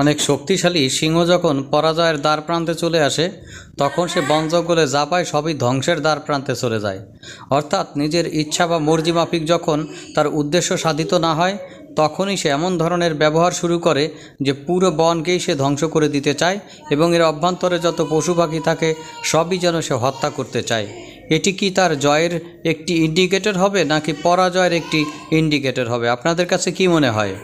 অনেক শক্তিশালী সিংহ যখন পরাজয়ের দ্বার প্রান্তে চলে আসে, তখন সে বন জঙ্গলে যা পায় সবই ধ্বংসের দ্বার প্রান্তে চলে যায়। অর্থাৎ নিজের ইচ্ছা বা মর্জি মাফিক যখন তার উদ্দেশ্য সাধিত না হয়, তখনই সে এমন ধরনের ব্যবহার শুরু করে যে পুরো বনকেই সে ধ্বংস করে দিতে চায় এবং এর অভ্যন্তরে যত পশু পাখি থাকে, সবই যেন সে হত্যা করতে চায়। এটি কি তার জয়ের একটি ইন্ডিকেটর হবে, নাকি পরাজয়ের একটি ইন্ডিকেটর হবে? আপনাদের কাছে কি মনে হয়?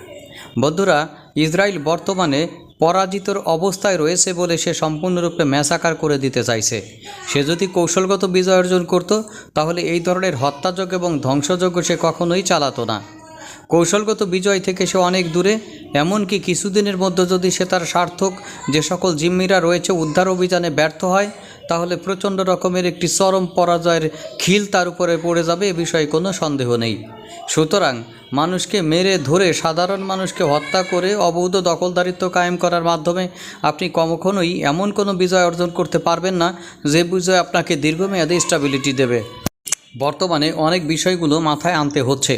বন্ধুরা ইসরায়েল বর্তমানে পরাজিতর অবস্থায় রয়েছে বলে সে সম্পূর্ণরূপে ম্যাসাকার করে দিতে চাইছে। সে যদি কৌশলগত বিজয় অর্জন করত, তাহলে এই ধরনের হত্যাযজ্ঞ এবং ধ্বংসযজ্ঞ সে কখনোই চালাতো না। কৌশলগত বিজয় থেকে সে অনেক দূরে, এমনকি কিছুদিনের মধ্যে যদি সে তার সার্থক যে সকল জিম্মিরা রয়েছে উদ্ধার অভিযানে ব্যর্থ হয় তাহলে প্রচণ্ড রকমের একটি চরম পরাজয়ের খিল তার উপরে পড়ে যাবে, এ বিষয়ে কোনো সন্দেহ নেই। সুতরাং মানুষকে মেরে ধরে সাধারণ মানুষকে হত্যা করে অবৈধ দখলদারিত্ব কায়েম করার মাধ্যমে আপনি কখনোই এমন কোনো বিজয় অর্জন করতে পারবেন না যে বিজয় আপনাকে দীর্ঘমেয়াদী স্টেবিলিটি দেবে। বর্তমানে অনেক বিষয়গুলো মাথায় আনতে হচ্ছে।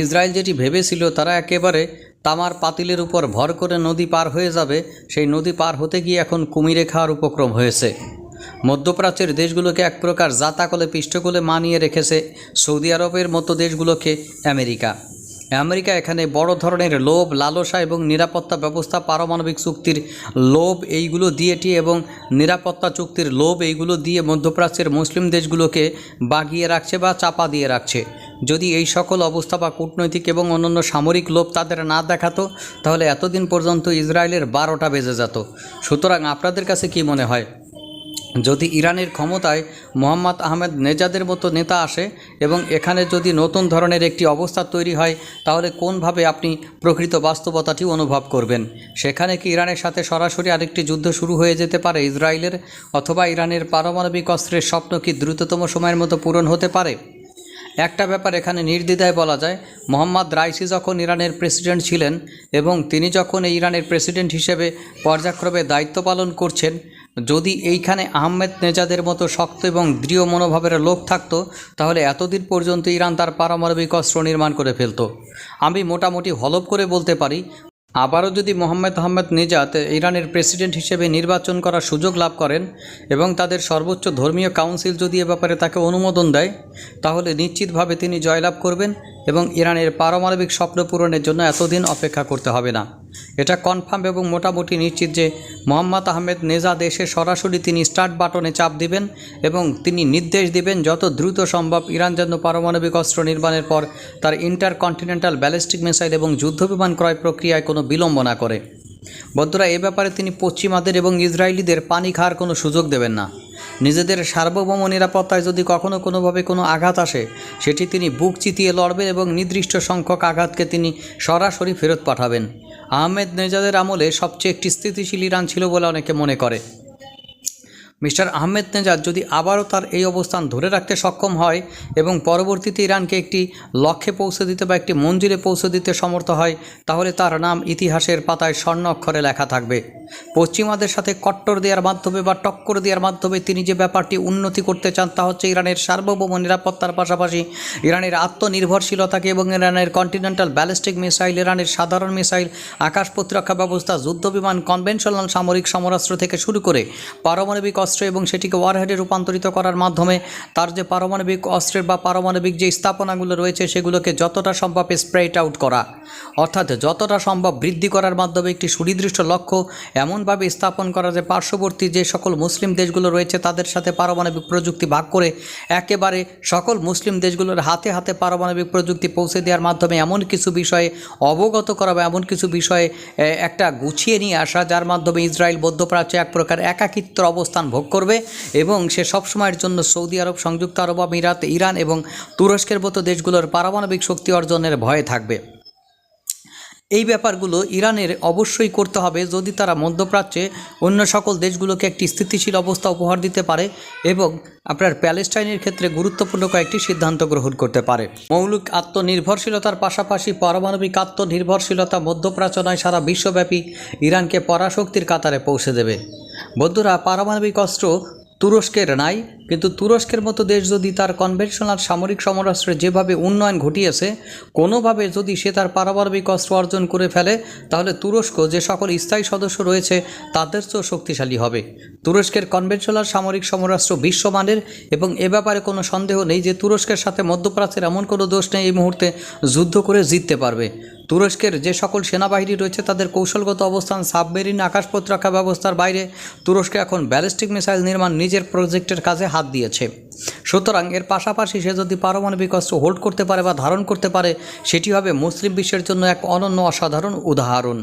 ইসরায়েল যেটি ভেবেছিল, তারা একেবারে তামার পাতিলের উপর ভর করে নদী পার হয়ে যাবে, সেই নদী পার হতে গিয়ে এখন কুমিরে খাওয়ার উপক্রম হয়েছে। মধ্যপ্রাচ্যের দেশগুলোকে এক প্রকার জাতাকলে পৃষ্ঠকলে মানিয়ে রেখেছে সৌদি আরবের মতো দেশগুলোকে আমেরিকা। আমেরিকা এখানে বড় ধরনের লোভ, লালসা এবং নিরাপত্তা ব্যবস্থা, পারমাণবিক চুক্তির লোভ এইগুলো দিয়েটি এবং নিরাপত্তা চুক্তির লোভ এইগুলো দিয়ে মধ্যপ্রাচ্যের মুসলিম দেশগুলোকে বাগিয়ে রাখছে বা চাপা দিয়ে রাখছে। যদি এই সকল অবস্থা বা কূটনৈতিক এবং অন্যান্য সামরিক লোভ তাদের না দেখাতো, তাহলে এতদিন পর্যন্ত ইসরায়েলের বারোটা বেজে যেত। সুতরাং আপনাদের কাছে কি মনে হয়? যদি ইরানের ক্ষমতায় মোহাম্মদ আহমেদ নেজাদের মতো নেতা আসে এবং এখানে যদি নতুন ধরনের একটি অবস্থা তৈরি হয়, তাহলে কোনভাবে আপনি প্রকৃত বাস্তবতাটি অনুভব করবেন? সেখানে কি ইরানের সাথে সরাসরি আরেকটি যুদ্ধ শুরু হয়ে যেতে পারে ইসরায়েলের, অথবা ইরানের পারমাণবিক অস্ত্রের স্বপ্ন কি দ্রুততম সময়ের মতো পূরণ হতে পারে? একটা ব্যাপার এখানে নির্দ্বিধায় বলা যায়, মোহাম্মদ রাইসি যখন ইরানের প্রেসিডেন্ট ছিলেন এবং তিনি যখন এই ইরানের প্রেসিডেন্ট হিসেবে পর্যায়ক্রমে দায়িত্ব পালন করছেন যদি এইখানে আহমেদ নেজাদের মতো শক্ত এবং দৃঢ় মনোভাবের লোক থাকতো, তাহলে এতদিন পর্যন্ত ইরান তার পারমাণবিক অস্ত্র নির্মাণ করে ফেলত। আমি মোটামুটি হলপ করে বলতে পারি, আবারও যদি মোহাম্মদ আহমেদ নেজাত ইরানের প্রেসিডেন্ট হিসেবে নির্বাচন করার সুযোগ লাভ করেন এবং তাদের সর্বোচ্চ ধর্মীয় কাউন্সিল যদি এ ব্যাপারে তাকে অনুমোদন দেয়, তাহলে নিশ্চিতভাবে তিনি জয়লাভ করবেন এবং ইরানের পারমাণবিক স্বপ্ন পূরণের জন্য এতদিন অপেক্ষা করতে হবে না। এটা কনফার্ম এবং মোটামুটি নিশ্চিত যে মোহাম্মদ আহমেদ নেজাদ এসে সরাসরি তিনি স্টার্ট বাটনে চাপ দিবেন এবং তিনি নির্দেশ দিবেন যত দ্রুত সম্ভব ইরান যেন পারমাণবিক অস্ত্র নির্মাণের পর তার ইন্টারকন্টিনেন্টাল ব্যালিস্টিক মিসাইল এবং যুদ্ধবিমান ক্রয় প্রক্রিয়ায় কোনো বিলম্ব না করে। বন্ধুরা, এ ব্যাপারে তিনি পশ্চিমাদের এবং ইসরায়েলিদের পানি খাওয়ার কোনো সুযোগ দেবেন না। নিজেদের সার্বভৌম নিরাপত্তায় যদি কখনো কোনোভাবে কোনো আঘাত আসে, সেটি তিনি বুক চিতিয়ে লড়বেন এবং নির্দিষ্ট সংখ্যক আঘাতকে তিনি সরাসরি ফেরত পাঠাবেন। আহমেদ নেজাদের আমলে সবচেয়ে একটি স্থিতিশীল ইরান ছিল বলে অনেকে মনে করে। মিস্টার আহমেদ নেজাদ যদি আবারও তার এই অবস্থান ধরে রাখতে সক্ষম হয় এবং পরবর্তীতে ইরানকে একটি লক্ষ্যে পৌঁছে দিতে বা একটি মঞ্জিলে পৌঁছে দিতে সমর্থ হয়, তাহলে তার নাম ইতিহাসের পাতায় স্বর্ণ অক্ষরে লেখা থাকবে। পশ্চিমাদের সাথে কট্টর দেওয়ার মাধ্যমে বা টক্কর দেওয়ার মাধ্যমে তিনি যে ব্যাপারটি উন্নতি করতে চান তা হচ্ছে ইরানের সার্বভৌম নিরাপত্তার পাশাপাশি ইরানের আত্মনির্ভরশীলতাকে এবং ইরানের কন্টিনেন্টাল ব্যালিস্টিক মিসাইল, ইরানের সাধারণ মিসাইল, আকাশ প্রতিরক্ষা ব্যবস্থা যুদ্ধবিমান কনভেনশনাল সামরিক সমরাস্ত্র থেকে শুরু করে পারমাণবিক অস্ত্র এবং সেটিকে ওয়ারহেডে রূপান্তরিত করার মাধ্যমে তার যে পারমাণবিক অস্ত্রের বা পারমাণবিক যে স্থাপনাগুলো রয়েছে সেগুলোকে যতটা সম্ভব স্প্রেট আউট করা। অর্থাৎ যতটা সম্ভব বৃদ্ধি করার মাধ্যমে একটি সুনির্দিষ্ট লক্ষ্য এমনভাবে স্থাপন করা যে পার্শ্ববর্তী যে সকল মুসলিম দেশগুলো রয়েছে, তাদের সাথে পারমাণবিক প্রযুক্তি ভাগ করে একেবারে সকল মুসলিম দেশগুলোর হাতে হাতে পারমাণবিক প্রযুক্তি পৌঁছে দেওয়ার মাধ্যমে এমন কিছু বিষয়ে অবগত করা বা এমন কিছু বিষয়ে একটা গুছিয়ে নিয়ে আসা, যার মাধ্যমে ইসরায়েল মধ্যপ্রাচ্যে এক প্রকার একাকিত্ব অবস্থান ভোগ করবে এবং সে সবসময়ের জন্য সৌদি আরব, সংযুক্ত আরব আমিরাত, ইরান এবং তুরস্কের মতো দেশগুলোর পারমাণবিক শক্তি অর্জনের ভয়ে থাকবে। এই ব্যাপারগুলো ইরানের অবশ্যই করতে হবে যদি তারা মধ্যপ্রাচ্যে অন্য সকল দেশগুলোকে একটি স্থিতিশীল অবস্থা উপহার দিতে পারে এবং আপনার প্যালেস্টাইনের ক্ষেত্রে গুরুত্বপূর্ণ কয়েকটি সিদ্ধান্ত গ্রহণ করতে পারে। মৌলিক আত্মনির্ভরশীলতার পাশাপাশি পারমাণবিক আত্মনির্ভরশীলতা মধ্যপ্রাচ্য নয় সারা বিশ্বব্যাপী ইরানকে পরাশক্তির কাতারে পৌঁছে দেবে। বন্ধুরা, পারমাণবিক অস্ত্র তুরস্কের নাই, কিন্তু তুরস্কের মতো দেশ যদি তার কনভেনশনাল সামরিক সমরাস্ত্রে যেভাবে উন্নয়ন ঘটিয়েছে, কোনোভাবে যদি সে তার পারমাণবিক অস্ত্র অর্জন করে ফেলে, তাহলে তুরস্ক যে সকল স্থায়ী সদস্য রয়েছে, তাদের চেয়েও শক্তিশালী হবে। তুরস্কের কনভেনশনাল সামরিক সমরাস্ত্র বিশ্বমানের, এবং এ ব্যাপারে কোনো সন্দেহ নেই যে তুরস্কের সাথে মধ্যপ্রাচ্যের এমন কোনো দোষ নেই এই মুহূর্তে যুদ্ধ করে জিততে পারবে। তুরস্কের যে সকল সেনাবাহিনী রয়েছে, তাদের কৌশলগত অবস্থান, সাবমেরিন আকাশ প্রতিরক্ষা ব্যবস্থার বাইরে তুরস্ক এখন ব্যালিস্টিক মিসাইল নির্মাণ নিজের প্রজেক্টের কাজে হাত দিয়েছে। সুতরাং এর পাশাপাশি সে যদি পারমাণবিক অস্ত্র হোল্ড করতে পারে বা ধারণ করতে পারে, সেটি হবে মুসলিম বিশ্বের জন্য এক অনন্য অসাধারণ উদাহরণ।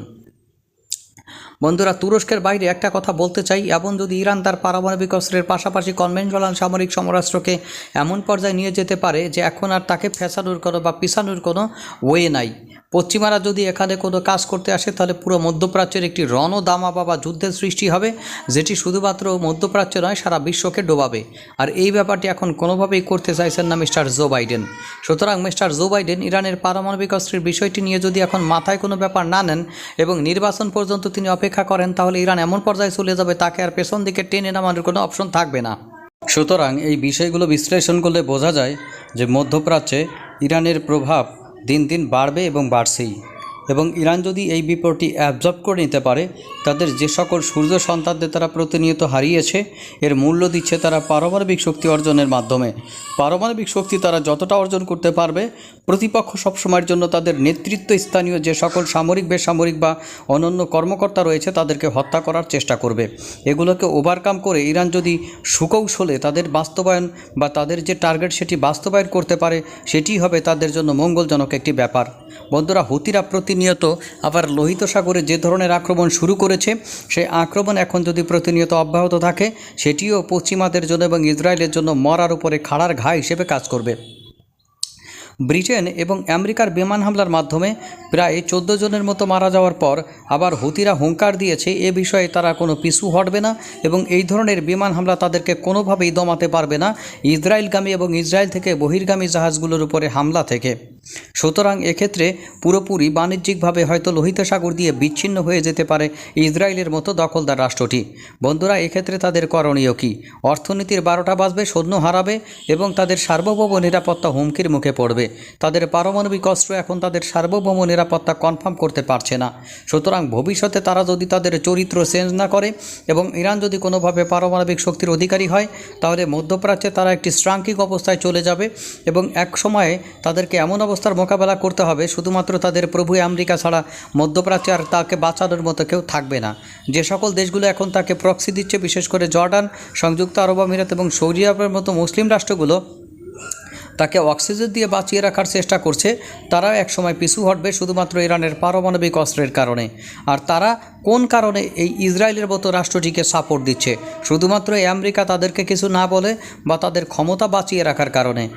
বন্ধুরা, তুরস্কের বাইরে একটা কথা বলতে চাই। এমন যদি ইরান তার পারমাণবিক অস্ত্রের পাশাপাশি কনভেনশনাল সামরিক সমরাস্ত্রকে এমন পর্যায়ে নিয়ে যেতে পারে যে এখন আর তাকে ফেসানোর কোনো বা পিছানোর কোনো ওয়ে নাই। পশ্চিমারা যদি এখানে কোনো কাজ করতে আসে, তাহলে পুরো মধ্যপ্রাচ্যের একটি রণদামাবা বা যুদ্ধের সৃষ্টি হবে, যেটি শুধুমাত্র মধ্যপ্রাচ্য নয়, সারা বিশ্বকে ডোবাবে। আর এই ব্যাপারটি এখন কোনোভাবেই করতে চাইছেন না মিস্টার জো বাইডেন। সুতরাং মিস্টার জো বাইডেন ইরানের পারমাণবিক অস্ত্রের বিষয়টি নিয়ে যদি এখন মাথায় কোনো ব্যাপার না নেন এবং নির্বাচন পর্যন্ত তিনি অপেক্ষা করেন, তাহলে ইরান এমন পর্যায়ে চলে যাবে, তাকে আর পেছন দিকে টেনে নামানোর কোনো অপশন থাকবে না। সুতরাং এই বিষয়গুলো বিশ্লেষণ করলে বোঝা যায় যে মধ্যপ্রাচ্যে ইরানের প্রভাব দিন দিন বাড়বে এবং বাড়ছেই। এবং ইরান যদি এই বিপদটি অ্যাবজর্ব করে নিতে পারে, তাদের যে সকল সূর্য সন্তানদের তারা প্রতিনিয়ত হারিয়েছে, এর মূল্য দিচ্ছে তারা পারমাণবিক শক্তি অর্জনের মাধ্যমে। পারমাণবিক শক্তি তারা যতটা অর্জন করতে পারবে, প্রতিপক্ষ সবসময়ের জন্য তাদের নেতৃত্ব স্থানীয় যে সকল সামরিক, বেসামরিক বা অনন্য কর্মকর্তা রয়েছে, তাদেরকে হত্যা করার চেষ্টা করবে। এগুলোকে ওভারকাম করে ইরান যদি সুকৌশলে তাদের বাস্তবায়ন বা তাদের যে টার্গেট সেটি বাস্তবায়ন করতে পারে সেটি হবে তাদের জন্য মঙ্গলজনক একটি ব্যাপার। বন্ধুরা, হুতিরা প্রতিনিয়ত আবার লোহিত সাগরে যে ধরনের আক্রমণ শুরু করেছে সেই আক্রমণ এখন যদি প্রতিনিয়ত অব্যাহত থাকে, সেটিও পশ্চিমাদের জন্য এবং ইসরায়েলের জন্য মরার উপরে খাড়ার ঘা হিসেবে কাজ করবে। ব্রিটেন এবং আমেরিকার বিমান হামলার মাধ্যমে প্রায় চোদ্দ জনের মতো মারা যাওয়ার পর আবার হুতিরা হুঙ্কার দিয়েছে এ বিষয়ে তারা কোনো পিছু হটবে না এবং এই ধরনের বিমান হামলা তাদেরকে কোনোভাবেই দমাতে পারবে না ইসরায়েলগামী এবং ইসরায়েল থেকে বহির্গামী জাহাজগুলোর উপরে হামলা থেকে। সুতরাং এক্ষেত্রে পুরোপুরি বাণিজ্যিকভাবে হয়তো লোহিত সাগর দিয়ে বিচ্ছিন্ন হয়ে যেতে পারে ইসরায়েলের মতো দখলদার রাষ্ট্রটি। বন্ধুরা, এক্ষেত্রে তাদের করণীয় কী? অর্থনীতির বারোটা বাজবে, সৈন্য হারাবে এবং তাদের সার্বভৌম নিরাপত্তা হুমকির মুখে পড়বে। তাদের পারমাণবিক অস্ত্র এখন তাদের সার্বভৌম নিরাপত্তা কনফার্ম করতে পারছে না। সুতরাং ভবিষ্যতে তারা যদি তাদের চরিত্র চেঞ্জ না করে এবং ইরান যদি কোনোভাবে পারমাণবিক শক্তির অধিকারী হয়, তাহলে মধ্যপ্রাচ্যে তারা একটি স্ট্রাঙ্কিং অবস্থায় চলে যাবে এবং এক সময়ে তাদেরকে এমন অবস্থার মোকাবেলা করতে হবে, শুধুমাত্র তাদের প্রভু আমেরিকা ছাড়া মধ্যপ্রাচ্যে আর তাকে বাঁচানোর মতো কেউ থাকবে না। যে সকল দেশগুলো এখন তাকে প্রক্সি দিচ্ছে, বিশেষ করে জর্ডান, সংযুক্ত আরব আমিরাত এবং সৌদি আরবের মতো মুসলিম রাষ্ট্রগুলো তাকে অক্সিজেন দিয়ে বাঁচিয়ে রাখার চেষ্টা করছে। তারা একসময় পিছু হটবে শুধুমাত্র ইরানের পারমাণবিক অস্ত্রের কারণে। আর তারা কোন কারণে এই ইসরায়েলের মতো রাষ্ট্রটিকে সাপোর্ট দিচ্ছে? শুধুমাত্র আমেরিকা তাদেরকে কিছু না বলে বা তাদের ক্ষমতা বাঁচিয়ে রাখার কারণে?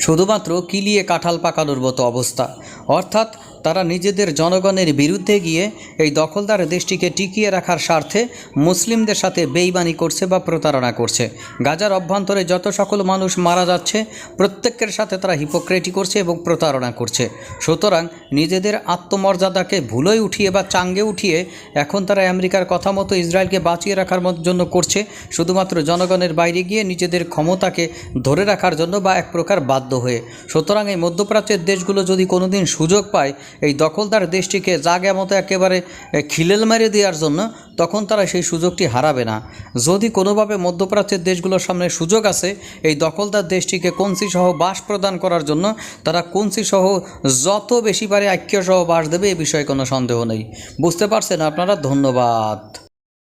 শুধুমাত্র কিলিয়ে কাঁঠাল পাকানোর মতো অবস্থা। অর্থাৎ তারা নিজেদের জনগণের বিরুদ্ধে গিয়ে এই দখলদার দেশটিকে টিকিয়ে রাখার স্বার্থে মুসলিমদের সাথে বেইমানি করছে বা প্রতারণা করছে। গাজার অভ্যন্তরে যত সকল মানুষ মারা যাচ্ছে, প্রত্যেকের সাথে তারা হিপোক্রেটি করছে এবং প্রতারণা করছে। সুতরাং নিজেদের আত্মমর্যাদাকে ভুলোয় উঠিয়ে বা চাঙ্গে উঠিয়ে এখন তারা আমেরিকার কথা মতো ইসরায়েলকে বাঁচিয়ে রাখার জন্য করছে, শুধুমাত্র জনগণের বাইরে গিয়ে নিজেদের ক্ষমতাকে ধরে রাখার জন্য বা এক প্রকার বাধ্য হয়ে। সুতরাং এই মধ্যপ্রাচ্যের দেশগুলো যদি কোনোদিন সুযোগ পায় এই দখলদার দেশটিকে জাগে মতো একেবারে খিলেল মেরে দেওয়ার জন্য তখন তারা সেই সুযোগটি হারাবে না। যদি কোনোভাবে মধ্যপ্রাচ্যের দেশগুলোর সামনে সুযোগ আছে, এই দখলদার দেশটিকে কঞ্চি সহ বাস প্রদান করার জন্য তারা কঞ্চি সহ যত বেশি পারে আক্য সহ বাস দেবে, এ বিষয়ে কোনো সন্দেহ নেই। বুঝতে পারছেন আপনারা? ধন্যবাদ।